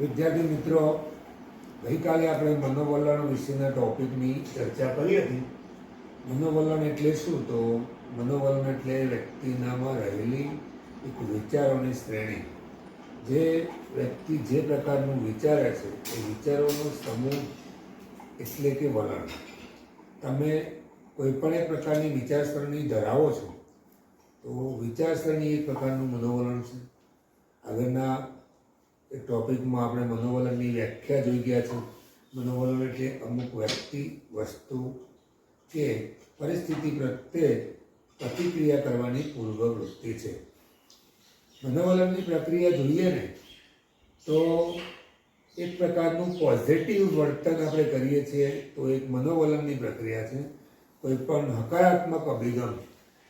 વિદ્યાર્થી મિત્રો, ગઈકાલે આપણે મનોવલણ વિશેના ટોપિકની ચર્ચા કરી હતી. મનોવલણ એટલે શું? તો મનોવલણ એટલે વ્યક્તિનામાં રહેલી એક વિચારોની શ્રેણી. જે વ્યક્તિ જે પ્રકારનું વિચારે છે, એ વિચારોનો સમૂહ એટલે કે વલણ. તમે કોઈપણ એક પ્રકારની વિચારસરણી ધરાવો છો, તો વિચારસરણી એક પ્રકારનું મનોવલણ છે. એક ટોપિકમાં આપણે મનોવલણની વ્યાખ્યા જોઈ ગયા છે. મનોવલણ એટલે અમુક વ્યક્તિ, વસ્તુ કે પરિસ્થિતિ પ્રત્યે પ્રતિક્રિયા કરવાની પૂર્વ વૃત્તિ છે. મનોવલણની પ્રક્રિયા જોઈએ ને, તો એક પ્રકારનું પોઝિટિવ વર્તન આપણે કરીએ છીએ, તો એક મનોવલણની પ્રક્રિયા છે. કોઈ પણ હકારાત્મક અભિગમ,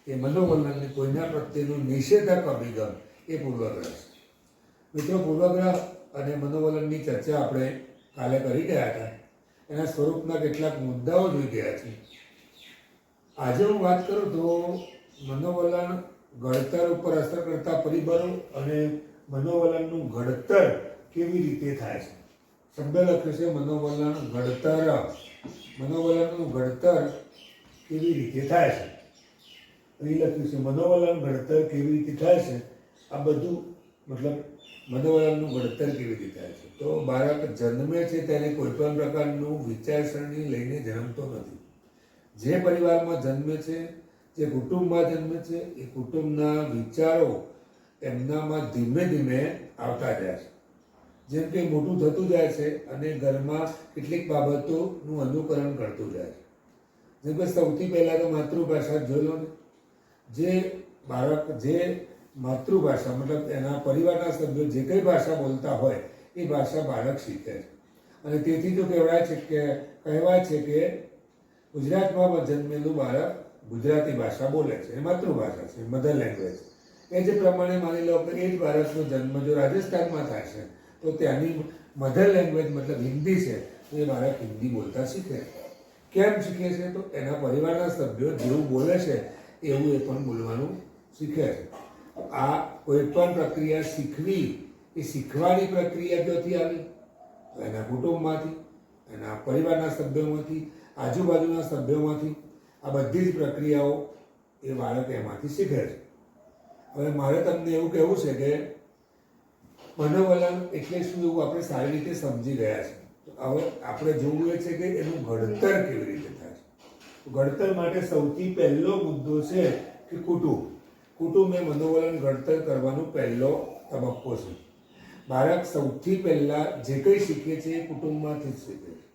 એ મનોવલણની કોઈના પ્રત્યેનું નિષેધક અભિગમ, એ પૂર્વગ્રહ છે. મિત્રો, પૂર્વગ્રહ અને મનોવલનની ચર્ચા આપણે કાલે કરી ગયા હતા. એના સ્વરૂપના કેટલાક મુદ્દાઓ જોઈ ગયા છે આજે હું વાત કરું તો મનોવલણ ઘડતર ઉપર અસર કરતા પરિબળો અને મનોવલણનું ઘડતર કેવી રીતે થાય છે? શબ્દ લખ્યો છે મનોવલણ ઘડતર. મનોવલણનું ઘડતર કેવી રીતે થાય છે? અહીં લખ્યું છે મનોવલણ ઘડતર કેવી રીતે થાય છે? આ બધું મતલબ મનોવલણનું ઘડતર કેવી રીતે થાય છે? તો બાળક જન્મે છે ત્યારે કોઈ પણ પ્રકારનું વિચારસરણી લઈને જન્મતો નથી. જે પરિવારમાં જન્મે છે, જે કુટુંબમાં જન્મે છે, એ કુટુંબના વિચારો એમનામાં ધીમે ધીમે આવતા જાય છે. જેમ કે મોટું થતું જાય છે અને ઘરમાં કેટલીક બાબતોનું અનુકરણ કરતું જાય છે. જેમ કે સૌથી પહેલાં તો માતૃભાષા જોઈ લો ને. જે બાળક, જે માતૃભાષા, મતલબ એના પરિવારના સભ્યો જે કઈ ભાષા બોલતા હોય, એ ભાષા બાળક શીખે છે. અને તેથી જો કહેવાય છે કે, કહેવાય છે કે ગુજરાતમાં જન્મેલું બાળક ગુજરાતી ભાષા બોલે છે. એ માતૃભાષા છે મધર લેંગ્વેજ એ જ પ્રમાણે માની લો કે એ જ બાળકનો જન્મ જો રાજસ્થાનમાં થાય છે, તો ત્યાંની મધર લેંગ્વેજ મતલબ હિન્દી છે, તો એ બાળક હિન્દી બોલતા શીખે કેમ શીખે છે? તો એના પરિવારના સભ્યો જેવું બોલે છે, એવું એ પણ બોલવાનું શીખે છે. આ કોઈ પણ પ્રક્રિયા શીખવી, એ શીખવાની પ્રક્રિયા ક્યાંથી આવી? તો એના કુટુંબમાંથી, એના પરિવારના સભ્યોમાંથી, આજુબાજુના સભ્યોમાંથી. આ બધી જ પ્રક્રિયાઓ એ બાળક એમાંથી શીખે છે. હવે મારે તમને એવું કહેવું છે કે મનોવલણ એટલે શું એવું આપણે સારી રીતે સમજી ગયા છે. હવે આપણે જોવું એ છે કે એનું ઘડતર કેવી રીતે થાય છે? ઘડતર માટે સૌથી પહેલો મુદ્દો છે કે કુટુંબ. કુટુંબ એ મનોવલણ ઘડતર કરવાનો પહેલો તબક્કો છે. બાળક સૌથી પહેલાં જે કંઈ શીખે છે એ કુટુંબમાંથી જ શીખે છે.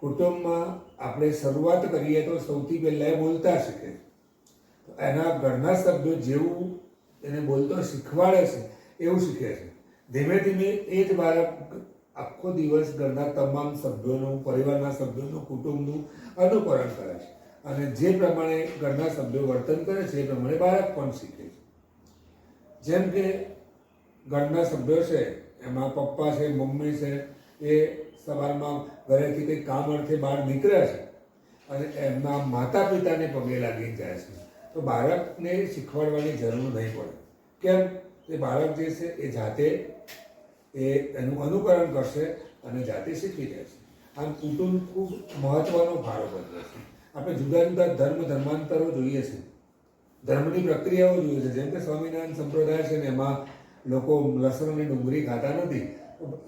કુટુંબમાં આપણે શરૂઆત કરીએ તો સૌથી પહેલાં એ બોલતા શીખે છે. એના ઘરના શબ્દો જેવું એને બોલતો શીખવાડે છે, એવું શીખે છે. ધીમે ધીમે એ જ બાળક આખો દિવસ ઘરના તમામ સભ્યોનું, પરિવારના સભ્યોનું, કુટુંબનું અનુકરણ કરે છે. અને જે પ્રમાણે ઘરના સભ્યો વર્તન કરે છે, એ પ્રમાણે બાળક પણ શીખે છે. જેમ કે ઘરના સભ્યો છે, એમાં પપ્પા છે, મમ્મી છે, એ સવારમાં ઘરેથી કંઈક કામ અર્થે બહાર નીકળે છે અને એમના માતા પિતાને પગે લાગી જાય છે. તો બાળકને શીખવાડવાની જરૂર નહીં પડે. કેમ? એ બાળક જે છે, એ જાતે એ એનું અનુકરણ કરશે અને જાતે શીખી જશે આમ કુટુંબ ખૂબ મહત્વનો ફાળો ભજવે છે. આપણે જુદા જુદા ધર્મ ધર્માંતરો જોઈએ છે. ધર્મની પ્રક્રિયાઓ જોઈએ છે. જેમ કે સ્વામિનારાયણ સંપ્રદાય છે ને એમાં લોકો લસણ અને ડુંગળી ખાતા નથી.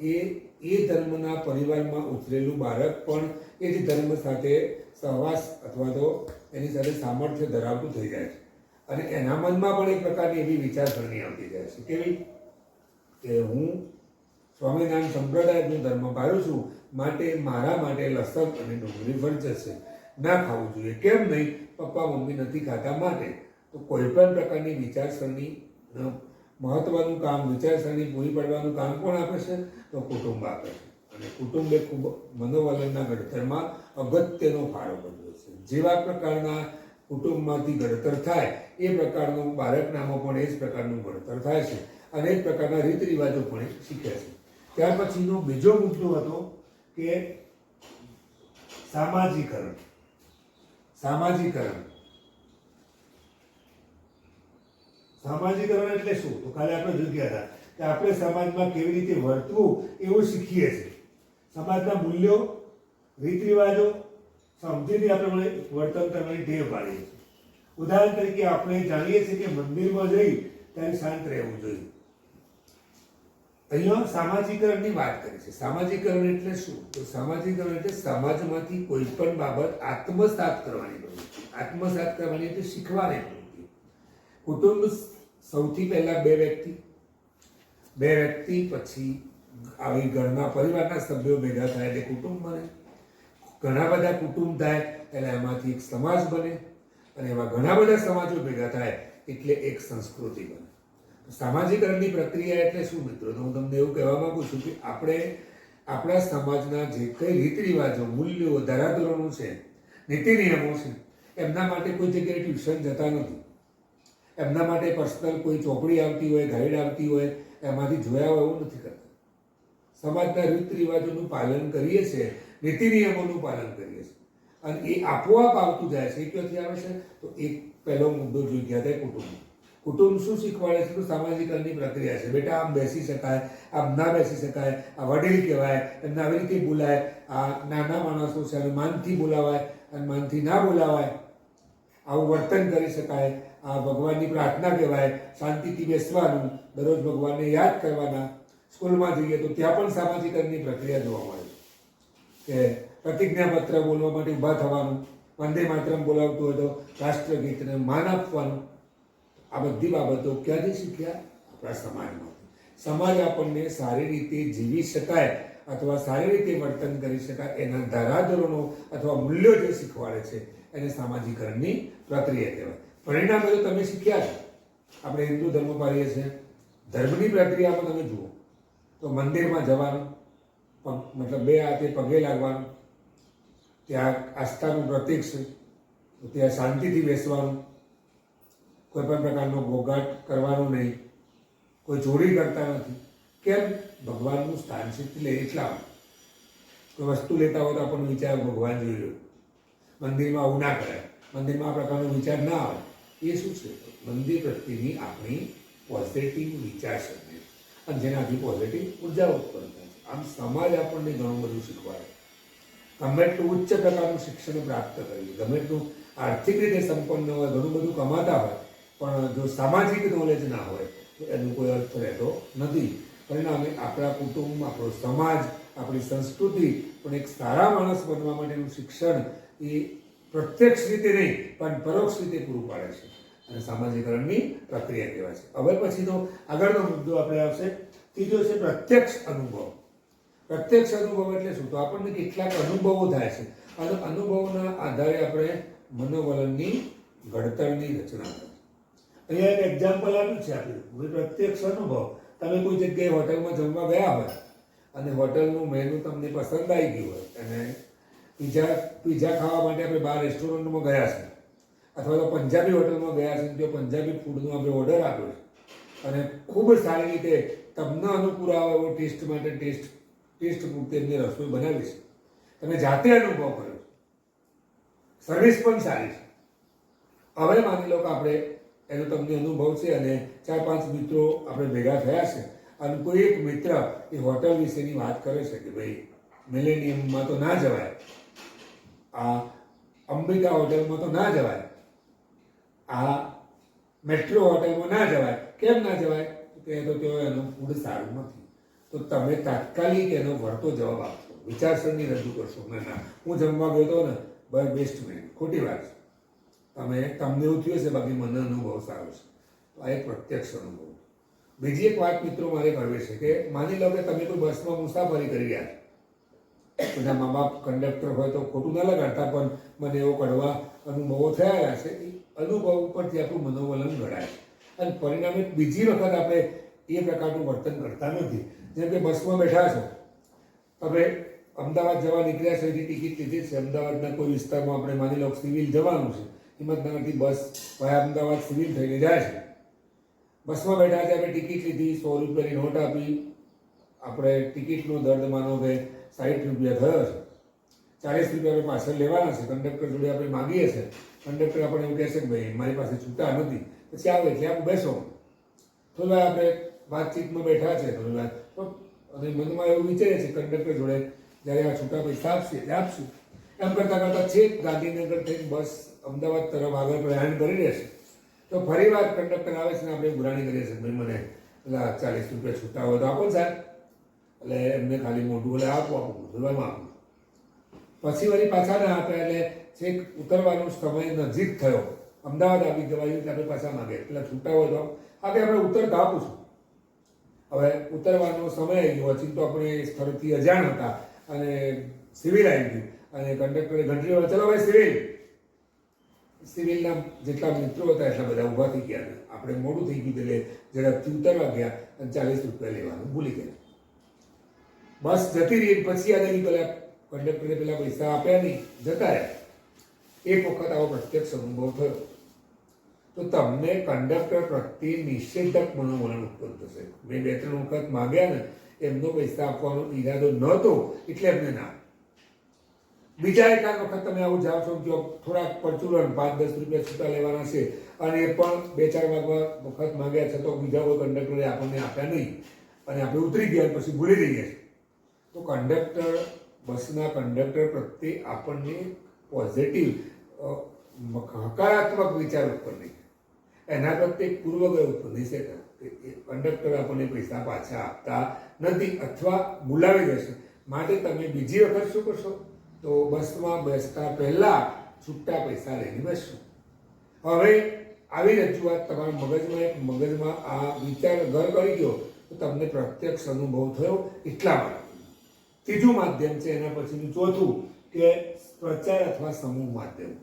એ એ ધર્મના પરિવારમાં ઉછરેલું બાળક પણ એ જ ધર્મ સાથે સહવાસ અથવા તો એની સાથે સામર્થ્ય ધરાવતું થઈ જાય છે. અને એના મનમાં પણ એક પ્રકારની એવી વિચારસરણી આવતી જાય છે. કેવી? કે હું સ્વામિનારાયણ સંપ્રદાયનું ધર્મ પાળું છું, માટે મારા માટે લસણ અને ડુંગળી વર્ચસ છે ના ખાવું જોઈએ. કેમ નહીં? પપ્પા, મમ્મી નથી ખાતા માટે. તો કોઈ પણ પ્રકારની વિચારસરણી મહત્ત્વનું કામ, વિચારસરણી પૂરી પાડવાનું કામ કોણ આપે છે? તો કુટુંબ આપે છે. અને કુટુંબ ખૂબ મનોવલનના ઘડતરમાં અગત્યનો ફાળો ભજવે છે. જેવા પ્રકારના કુટુંબમાંથી ઘડતર થાય, એ પ્રકારનું બાળકનામાં પણ એ જ પ્રકારનું ઘડતર થાય છે અને એ પ્રકારના રીત રિવાજો પણ શીખે છે. ત્યાર પછીનો બીજો મુદ્દો હતો કે સામાજિકરણ. સામાજિકરણ. સામાજિકરણ એટલે શું? તો કાલે આપણે જોઈ ગયા હતા કે આપણે સમાજમાં કેવી રીતે વર્તવું એવું શીખીએ છીએ. સમાજના મૂલ્યો રીત રિવાજો સમજીને આપણે વર્તન કરવાની ટેવ પાડીએ છીએ. ઉદાહરણ તરીકે આપણે જાણીએ છીએ કે મંદિરમાં જઈ ત્યારે શાંત રહેવું જોઈએ. અહીંયા સામાજિકરણની વાત કરી છે. સામાજિકરણ એટલે શું? તો સામાજિકરણ એટલે સમાજમાંથી કોઈ પણ બાબત આત્મસાત કરવાની પ્રવૃત્તિ આત્મસાત કરવાની એટલે શીખવાની પ્રવૃત્તિ કુટુંબ સૌથી પહેલા બે વ્યક્તિ. બે વ્યક્તિ પછી આવી ઘરના પરિવારના સભ્યો ભેગા થાય એટલે કુટુંબ બને. ઘણા બધા કુટુંબ થાય એટલે એમાંથી એક સમાજ બને. અને એવા ઘણા બધા સમાજો ભેગા થાય એટલે એક સંસ્કૃતિ બને. સામાજિકરણની પ્રક્રિયા એટલે શું મિત્રો? તો હું તમને એવું કહેવા માગું છું કે આપણે આપણા સમાજના જે કંઈ રીત રિવાજો મૂલ્યો, ધારાધોરણો છે નીતિ નિયમો છે, એમના માટે કોઈ જગ્યાએ ટ્યુશન જતા નથી. એમના માટે પર્સનલ કોઈ ચોપડી આવતી હોય, ગાઈડ આવતી હોય, એમાંથી જોયા હોય એવું નથી કરતા. સમાજના રીત રિવાજોનું પાલન કરીએ છીએ નીતિ નિયમોનું પાલન કરીએ છીએ. અને એ આપોઆપ આવતું જાય છે. એ ક્યાંથી આવે છે? તો એક પહેલો મુદ્દો જોઈ ગયા હતા કુટુંબ કુટુંબ શું શીખવાડે છે? તો સામાજિકરણની પ્રક્રિયા છે. બેટા, આમ બેસી શકાય, આમ ના બેસી શકાય, આ વડીલ કહેવાય એમને આવી રીતે બોલાય, આ નાના માણસો છે અને માનથી બોલાવાય, અને માનથી ના બોલાવાય, આવું વર્તન કરી શકાય, આ ભગવાનની પ્રાર્થના કહેવાય, શાંતિથી બેસવાનું, દરરોજ ભગવાનને યાદ કરવાના. સ્કૂલમાં જઈએ તો ત્યાં પણ સામાજિકરણની પ્રક્રિયા જોવા મળે કે પ્રતિજ્ઞાપત્ર બોલવા માટે ઊભા થવાનું, વંદે માતરમ બોલાવતું હોય તો રાષ્ટ્રગીતને માન આપવાનું. આ બધી બાબતો ક્યાંથી શીખ્યા? આપણા સમાજમાંથી. સમાજ આપણને સારી રીતે જીવી શકાય અથવા સારી રીતે વર્તન કરી શકાય એના ધારાધોરણો અથવા મૂલ્યો જે શીખવાડે છે એને સામાજિકરણની પ્રક્રિયા કહેવાય. પરિણામે તો તમે શીખ્યા છો. આપણે હિન્દુ ધર્મ પાડીએ છીએ. ધર્મની પ્રક્રિયામાં તમે જુઓ. તો મંદિરમાં જવાનું, પગ, મતલબ બે હાથે પગે લાગવાનું, ત્યાં આસ્થાનું પ્રતીક છે. ત્યાં શાંતિથી બેસવાનું કોઈ પણ પ્રકારનો ઘોઘાટ કરવાનો નહીં. કોઈ ચોરી કરતા નથી. કેમ? ભગવાનનું સ્થાન સિદ્ધિ લે એટલા કોઈ વસ્તુ લેતા હોય તો આપણને વિચાર ભગવાન જોઈ લો. મંદિરમાં આવું ના કરાય. મંદિરમાં આ પ્રકારનો વિચાર ના આવે એ શું છે? મંદિર પ્રત્યેની આપણી પોઝિટિવ વિચારસરણી અને જેનાથી પોઝિટિવ ઊર્જા ઉત્પન્ન થાય છે. આમ સમાજ આપણને ઘણું બધું શીખવાડે. ગમે એટલું ઉચ્ચ પ્રકારનું શિક્ષણ પ્રાપ્ત કરીએ, ગમે એટલું આર્થિક રીતે સંપન્ન હોય, ઘણું બધું કમાતા હોય પણ જો સામાજિક નોલેજ ના હોય, તો એનો કોઈ અર્થ રહેતો નથી. પરિણામે આપણા કુટુંબ, આપણો સમાજ, આપણી સંસ્કૃતિ પણ એક સારા માણસ બનવા માટેનું શિક્ષણ એ પ્રત્યક્ષ રીતે નહીં, પણ પરોક્ષ રીતે પૂરું પાડે છે. અને સામાજિકરણની પ્રક્રિયા કહેવાય છે. હવે પછીનો આગળનો મુદ્દો આપણે આવશે. ત્રીજો છે પ્રત્યક્ષ અનુભવ. પ્રત્યક્ષ અનુભવ એટલે શું? તો આપણને કેટલાક અનુભવો થાય છે. અને અનુભવોના આધારે આપણે મનોવલણની ઘડતરની રચના કરીએ. અહીંયા એક એક્ઝામ્પલ આપ્યું છે આપ્યું પ્રત્યક્ષ અનુભવ. તમે કોઈ જગ્યાએ હોટલમાં જમવા ગયા હોય અને હોટલનું મેનુ તમને પસંદ આવી ગયું હોય અને પીઝા પીઝા ખાવા માટે આપણે બહાર રેસ્ટોરન્ટમાં ગયા છે અથવા તો પંજાબી હોટલમાં ગયા છે તો પંજાબી ફૂડનો આપણે ઓર્ડર આપ્યો છે. અને ખૂબ જ સારી રીતે તમને અનુકૂળ આવે એવો ટેસ્ટ માટે ટેસ્ટ ટેસ્ટ પૂરતી એમની રસોઈ બનાવી છે. તમે જાતે અનુભવ કર્યો સર્વિસ પણ સારી છે. હવે માની લો કે આપણે એનો તમને અનુભવ છે અને ચાર પાંચ મિત્રો આપણે ભેગા થયા છે. અને કોઈ એક મિત્ર એ હોટલ વિશેની વાત કરે છે કે ભાઈ, મિલેનિયમમાં તો ના જવાય. આ અંબિકા હોટલમાં તો ના જવાય. આ મેટ્રો હોટલમાં ના જવાય. કેમ ના જવાય? કે તો તેઓ એનું ફૂડ સારું નથી. તો તમે તાત્કાલિક એનો વળતો જવાબ આપશો વિચારસરણી રજૂ કરશો. ના ના. હું જમવા ગયો હતો ને, બસ બેસ્ટ મેન ખોટી વાત છે. તમે તમને એવું થયું છે, બાકી મને અનુભવ સારો છે. તો આ એક પ્રત્યક્ષ અનુભવ. બીજી એક વાત મિત્રો મારે કરવી છે કે માની લો કે તમે કોઈ બસમાં મુસાફરી કરી રહ્યા છો. બધા મા બાપ કંડક્ટર હોય તો ખોટું ના લગાડતા, પણ મને એવો કડવા અનુભવો થયા છે. અનુભવ ઉપરથી આપણું મનોવલન ઘડાય અને પરિણામે બીજી વખત આપણે એ પ્રકારનું વર્તન કરતા નથી. જેમ કે બસમાં બેઠા છો, તમે અમદાવાદ જવા નીકળ્યા છો, એની ટિકિટ લીધી છે. અમદાવાદના કોઈ વિસ્તારમાં આપણે માની લો સિવિલ જવાનું છે. હિંમતનગરથી બસ ભાઈ અમદાવાદ સિવિલ થઈને જાય છે. બસમાં બેઠા છે, આપણે ટિકિટ લીધી, સો રૂપિયાની નોટ આપી. આપણે ટિકિટનો દર્દ માનો કે સાઠ રૂપિયા થયો છે. ચાલીસ રૂપિયા આપણે પાછળ લેવાના છે. કંડક્ટર જોડે આપણે માગીએ છીએ કંડક્ટર આપણને એવું કહેશે કે ભાઈ, મારી પાસે છૂટા નથી. પછી આવે, એટલે આપણે બેસો. થોડા આપણે વાતચીતમાં બેઠા છે, થોડી વાર. અને મનમાં એવું વિચારે છે કંડક્ટર જોડે જ્યારે આ છૂટા પૈસા આપશે એટલે આપશું. એમ કરતાં કરતાં છેક ગાંધીનગર થઈને બસ અમદાવાદ તરફ આગળ પ્રયાણ કરી રહેશે તો ફરી વાર કંડક્ટર આવે છે ને આપણે ગુરાણી કરીએ છીએ. ભાઈ, મને પેલા ચાલીસ રૂપિયા છૂટા હોય તો આપો ને સાહેબ. એટલે એમને ખાલી મોઢું એટલે આપો આપો, બોલવામાં આપો. પછી વળી પાછા ના આપે એટલે છેક ઉતરવાનો સમય નજીક થયો. અમદાવાદ આવી જવાયું એટલે આપણે પાછા માગે. એટલે છૂટા હોય તો આગળ આપણે ઉતરતા આપું છું. હવે ઉતરવાનો સમય આવી ગયો. હજી તો આપણે સ્થળથી અજાણ હતા અને સિવિલ આવી ગયું. અને કંડક્ટરે ઘંટડી વાળા, ચલો ભાઈ સિવિલ સિવિલના જેટલા મિત્રો હતા એટલા બધા ઊભા થઈ ગયા. આપણે મોડું થઈ ગયું એટલે ઝડપથી ઉતરવા ગયા અને ચાલીસ રૂપિયા લેવાનું ભૂલી ગયા. બસ જતી રહી પછી યાદ નહીં પેલા કંડક્ટરે પેલા પૈસા આપ્યા નહીં, જતા રહ્યા. એક વખત આવો પ્રત્યક્ષ અનુભવ થયો. તો તમને કંડક્ટર પ્રત્યે નિષેધક મનોવલણ ઉત્પન્ન થશે. મેં બે ત્રણ વખત માગ્યા ને, એમનો પૈસા આપવાનો ઈરાદો નહોતો, એટલે એમને ના બીજા એકાદ વખત તમે આવું જાઓ છો કે થોડાક પરચુરણ, પાંચ, દસ રૂપિયા છૂટા લેવાના છે. અને એ પણ બે, ચાર વાગવા વખત માંગ્યા છે તો બીજા કોઈ કંડક્ટરે આપણને આપ્યા નહીં. અને આપણે ઉતરી ગયા પછી ભૂલી જઈએ છીએ. તો કંડક્ટર, બસના કંડક્ટર પ્રત્યે આપણને પોઝિટિવ હકારાત્મક વિચાર ઉત્પન્ન નહીં. એના પ્રત્યે પૂર્વગ્રહ ઉત્પન્ન નહીં છે. કંડક્ટર આપણને પૈસા પાછા આપતા નથી અથવા બોલાવી દેશે. માટે તમે બીજી વખત શું કરશો? તો બસમાં બેસતા પહેલા છૂટા પૈસા લઈને બેસશો હવે આવી રજૂઆત તમારા મગજમાં એક મગજમાં આ વિચાર ઘર કરી ગયો તો તમને પ્રત્યક્ષ અનુભવ થયો એટલા માટે. ત્રીજું માધ્યમ છે એના પછીનું ચોથું, કે પ્રચાર અથવા સમૂહ માધ્યમ.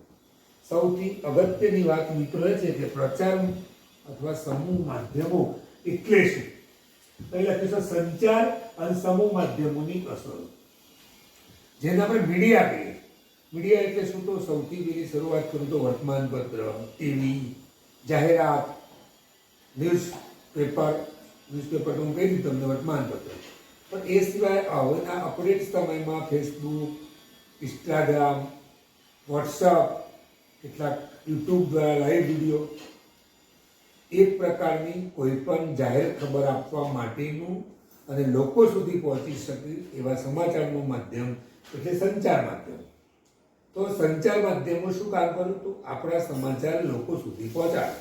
સૌથી અગત્યની વાત મિત્રો એ છે કે પ્રચાર અથવા સમૂહ માધ્યમો એટલે શું? લખ્યું સંચાર અને સમૂહ માધ્યમોની અસરો. જેને આપણે મીડિયા કહીએ. મીડિયા એટલે શું તો સૌથી પહેલી શરૂઆત કરું તો વર્તમાનપત્ર ટીવી, જાહેરાત ન્યૂઝ પેપર ન્યૂઝપેપર હું કહી દીધું તમને વર્તમાનપત્ર પણ એ સિવાય હવેના અપડેટ સમયમાં ફેસબુક ઇન્સ્ટાગ્રામ વોટ્સઅપ કેટલાક યુટ્યુબ દ્વારા લાઈવ વીડિયો એક પ્રકારની કોઈ પણ જાહેર ખબર આપવા માટેનું અને લોકો સુધી પહોંચી શકે એવા સમાચારનું માધ્યમ એટલે સંચાર માધ્યમ. તો સંચાર માધ્યમો શું કામ કર્યું તો આપણા સમાચાર લોકો સુધી પહોંચાડે.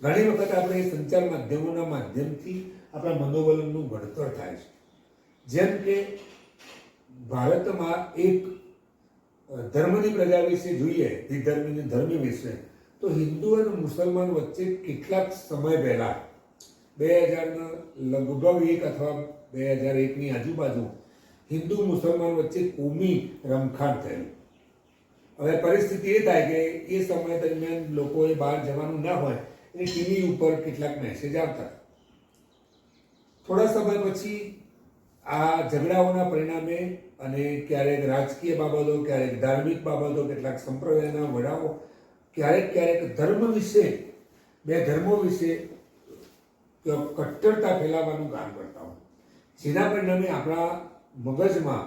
ઘણી વખત આપણે સંચાર માધ્યમોના માધ્યમથી આપણા મનોબલનું ઘડતર થાય છે. જેમ કે ભારતમાં એક ધર્મની પ્રજા વિશે જોઈએ, વિધર્મીની ધર્મ વિશે, તો હિન્દુ અને મુસલમાન વચ્ચે કેટલાક સમય પહેલાં, બે હજારના લગભગ એક અથવા બે હજાર એકની આજુબાજુ હિન્દુ મુસલમાન વચ્ચે કોમી રમખાણ થયું હવે પરિસ્થિતિ એ થાય કે એ સમય દરમિયાન લોકોએ બહાર જવાનું ના હોય એટલે ટીવી ઉપર કેટલાક મેસેજ આવતા. થોડા સમય પછી આ ઝઘડાઓના પરિણામે અને ક્યારેક રાજકીય બાબતો, ક્યારેક ધાર્મિક બાબતો, કેટલાક સંપ્રદાયના વડાઓ, ક્યારેક ક્યારેક ધર્મ વિશે, બે ધર્મો વિશે કટ્ટરતા ફેલાવવાનું કામ કરતા હોય. જેના પરિણામે આપણા મગજમાં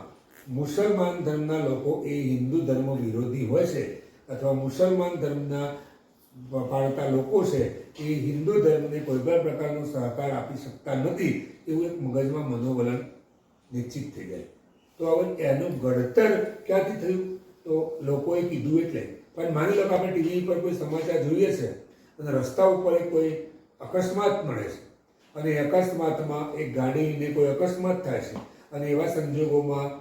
મુસલમાન ધર્મના લોકો એ હિન્દુ ધર્મ વિરોધી હોય છે અથવા મુસલમાન ધર્મના પાળતા લોકો છે, એ હિન્દુ ધર્મને કોઈ પણ પ્રકારનો સહકાર આપી શકતા નથી એવું એક મગજમાં મનોવલણ નિશ્ચિત થઈ જાય. તો હવે એનું ઘડતર ક્યાંથી થયું? તો લોકોએ કીધું એટલે. પણ માની લો કે આપણે ટીવી પર કોઈ સમાચાર જોઈએ છે અને રસ્તા ઉપર કોઈ અકસ્માત મળે છે અને અકસ્માતમાં એક ગાડીને કોઈ અકસ્માત થાય છે. અને એવા સંજોગોમાં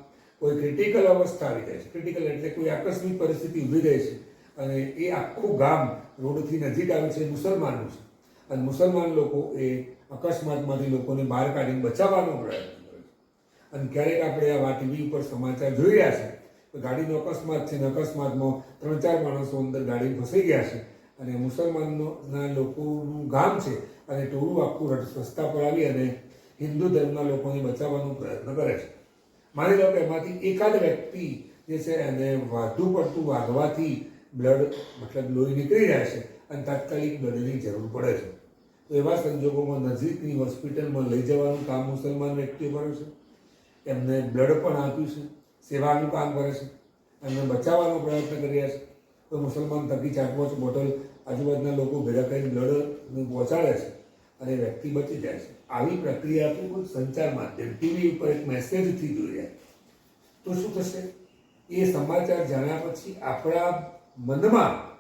કોઈ ક્રિટિકલ અવસ્થા આવી જાય છે. ક્રિટિકલ એટલે કોઈ આકસ્મિક પરિસ્થિતિ ઊભી રહે છે અને એ આખું ગામ રોડથી નજીક આવે છે મુસલમાનનું છે. અને મુસલમાન લોકો એ અકસ્માતમાંથી લોકોને બહાર કાઢીને બચાવવાનો પ્રયત્ન કરે છે. અને ક્યારેક આપણે આવા ટીવી ઉપર સમાચાર જોઈ રહ્યા છે ગાડીનો અકસ્માત છે ને અકસ્માતમાં ત્રણ ચાર માણસો અંદર ગાડી ફસાઈ ગયા છે અને મુસલમાનના લોકોનું ગામ છે અને ટોળું આખું રસ્તા પર આવી અને હિન્દુ ધર્મના લોકોને બચાવવાનો પ્રયત્ન કરે છે. માની લો કે એમાંથી એકાદ વ્યક્તિ જે છે એને વધુ પડતું વાગવાથી બ્લડ, મતલબ લોહી નીકળી જાય છે અને તાત્કાલિક બ્લડની જરૂર પડે છે. તો એવા સંજોગોમાં નજીકની હોસ્પિટલમાં લઈ જવાનું કામ મુસલમાન વ્યક્તિઓ કરે છે. એમને બ્લડ પણ આપ્યું છે, સેવાનું કામ કરે છે, એમને બચાવવાનો પ્રયત્ન કરી રહ્યા છે. તો મુસલમાન થકી ચાર પાંચ બોટલ આજુબાજુના લોકો ભેગા કરીને બ્લડ પહોંચાડે છે. અને વ્યક્તિ બચી જાય છે. આવી પ્રક્રિયા આપણે સંચાર માધ્યમ, ટીવી ઉપર એક મેસેજથી જોઈ જાય. તો શું થશે? એ સમાચાર જાણ્યા પછી આપણા મનમાં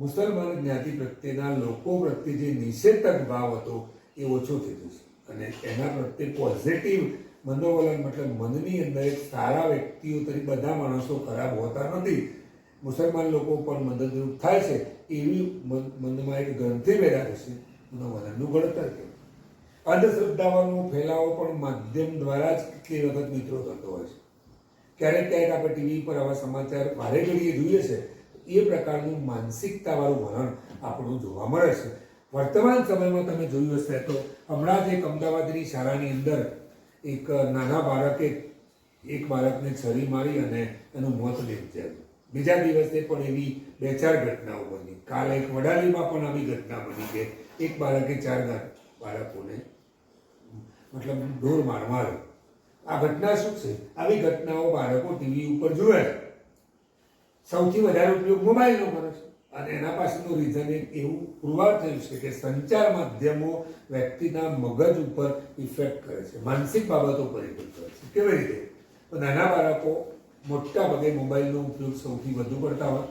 મુસલમાન જ્ઞાતિ પ્રત્યેના લોકો પ્રત્યે જે નિષેધક ભાવ હતો એ ઓછો થઈ જશે અને એના પ્રત્યે પોઝિટિવ મનોવલન મતલબ મનની અંદર એક સારા વ્યક્તિઓ તરીકે બધા માણસો ખરાબ હોતા નથી. મુસલમાન લોકો પણ મદદરૂપ થાય છે એવી મનમાં એક ગ્રંથિ પેદા થશે. મનોવલણનું ગણતર કહેવાય અંધશ્રદ્ધાઓનો ફેલાવો પણ માધ્યમ દ્વારા જ કેટલી વખત મિત્રો થતો હોય છે. ક્યારેક ક્યારેક આપણે ટીવી પર આવા સમાચાર વારે ઘડીએ જોઈએ છે એ પ્રકારનું માનસિકતાવાળું વલણ આપણું જોવા મળે છે. વર્તમાન સમયમાં તમે જોયું હશે તો હમણાં જ એક અમદાવાદની શાળાની અંદર એક નાના બાળકે એક બાળકને છરી મારી અને એનું મોત નિપજ્યું. બીજા દિવસે પણ એવી બે ચાર ઘટનાઓ બની. કાલે એક વડાલીમાં પણ આવી ઘટના બની કે એક બાળકે ચાર બાળકોને મતલબ ઢોર માર આ ઘટના શું છે? આવી ઘટનાઓ બાળકો ટીવી ઉપર જોવે સૌથી વધારે ઉપયોગ મોબાઈલનો કરે છે. અને એના પાછળનું રીઝન એક એવું પુરવાર થયું છે કે સંચાર માધ્યમો વ્યક્તિના મગજ ઉપર ઇફેક્ટ કરે છે. માનસિક બાબતો પર કરે છે. કેવી રીતે? તો નાના બાળકો મોટા ભાગે મોબાઈલનો ઉપયોગ સૌથી વધુ કરતા હોય.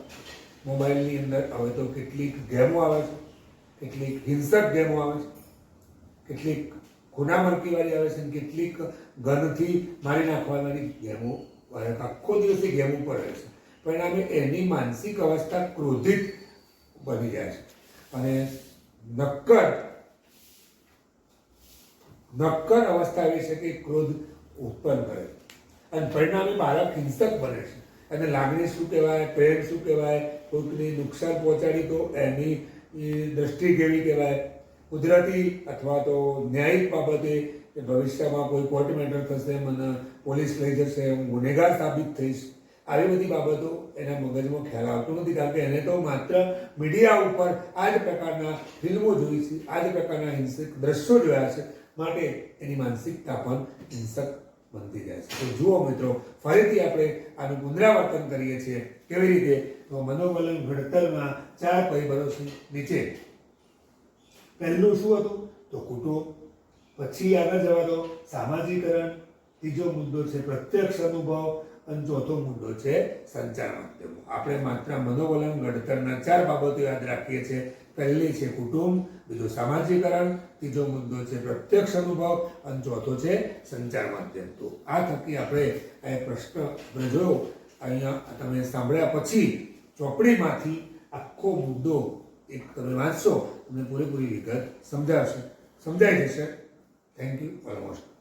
મોબાઈલની અંદર હવે તો કેટલીક ગેમો આવે છે. કેટલીક હિંસક ગેમો આવે છે, કેટલીક ખૂનામરકીવાળી આવે છે અને કેટલીક ગનથી મારી નાખવાવાળી ગેમો આખો દિવસથી ગેમ ઉપર રહે છે. પરિણામે એની માનસિક અવસ્થા ક્રોધિત બની જાય છે. અને નક્કર નક્કર અવસ્થા એવી છે કે ક્રોધ ઉત્પન્ન કરે અને પરિણામે બાળક હિંસક બને છે. અને લાગણી શું કહેવાય, પ્રેમ શું કહેવાય, કોઈકને નુકસાન પહોંચાડી તો એની એ દ્રષ્ટિ કેવી કહેવાય? કુદરતી અથવા તો ન્યાયિક બાબતે કે ભવિષ્યમાં કોઈ કોર્ટ મેટર થશે, મને પોલીસ લઈ જશે, હું ગુનેગાર સાબિત થઈશ, આવી બધી બાબતો એના મગજમાં ખ્યાલ આવતો નથી. કારણ કે એને તો માત્ર મીડિયા ઉપર આ જ પ્રકારના ફિલ્મો જોઈ છે, આ જ પ્રકારના હિંસક દ્રશ્યો જોયા છે, માટે એની માનસિકતા પણ હિંસક બનતી જાય છે. તો જુઓ મિત્રો, ફરીથી આપણે આનું પુનરાવર્તન કરીએ છીએ. કેવી રીતે તો મનોવલણ ઘડતરમાં ચાર પરિબળો છે નીચે. પહેલું શું હતું? તો કુટુંબ પછી આગળ જવા દો. સામાજિકરણ. ત્રીજો મુદ્દો છે પ્રત્યક્ષ અનુભવ. અને ચોથો મુદ્દો છે સંચાર માધ્યમો. આપણે માત્ર મનોવલણ ઘડતરના ચાર બાબતો યાદ રાખીએ છીએ. પહેલી છે કુટુંબ. બીજો સામાજિકરણ. ત્રીજો મુદ્દો છે પ્રત્યક્ષ અનુભવ. અને ચોથો છે સંચાર માધ્યમ. તો આ થકી આપણે પ્રશ્ન રજો. અહીંયા તમે સાંભળ્યા પછી ચોપડીમાંથી આખો મુદ્દો એક તમે વાંચશો, તમને પૂરેપૂરી વિગત સમજાવશે. સમજાઈ જશે. Thank you almost